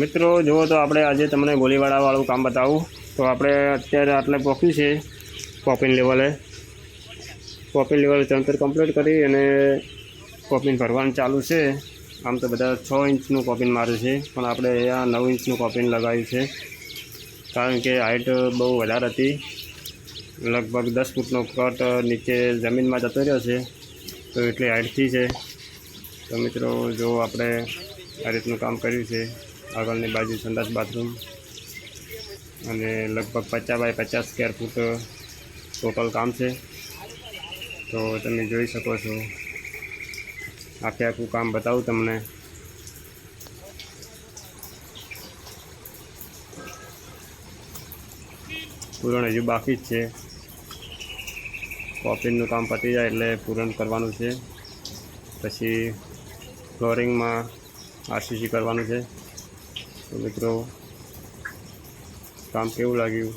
મિત્રો, જુઓ તો આપણે આજે તમને ગોલીવાળાવાળું કામ બતાવું. તો આપણે અત્યારે આટલે પહોંચ્યું છે પોપિન લેવલે. પોપિન લેવલે ચણતર કમ્પ્લીટ કરી અને પોપિન ભરવાનું ચાલુ છે. આમ તો બધા છ ઇંચનું કોપિન માર્યું છે, પણ આપણે અહીંયા નવ ઇંચનું કોપિન લગાવ્યું છે. કારણ કે હાઇટ બહુ વધારે હતી. લગભગ દસ ફૂટનો કટ નીચે જમીનમાં જતો રહ્યો છે, તો એટલી હાઇટથી છે. તો મિત્રો જો આપણે આ રીતનું કામ કર્યું છે. આગળની બાજુ સંડાસ બાથરૂમ અને લગભગ પચાસ બાય પચાસ સ્ક્વેર ફૂટ ટોટલ કામ છે. તો તમે જોઈ શકો છો. આખે આખું કામ બતાવું તમને. પૂરણ હજુ બાકી જ છે. કોફીનું કામ પતી જાય એટલે પૂરણ કરવાનું છે. પછી ફ્લોરિંગમાં આરસીસી કરવાનું છે. તો મિત્રો કામ કેવું લાગ્યું?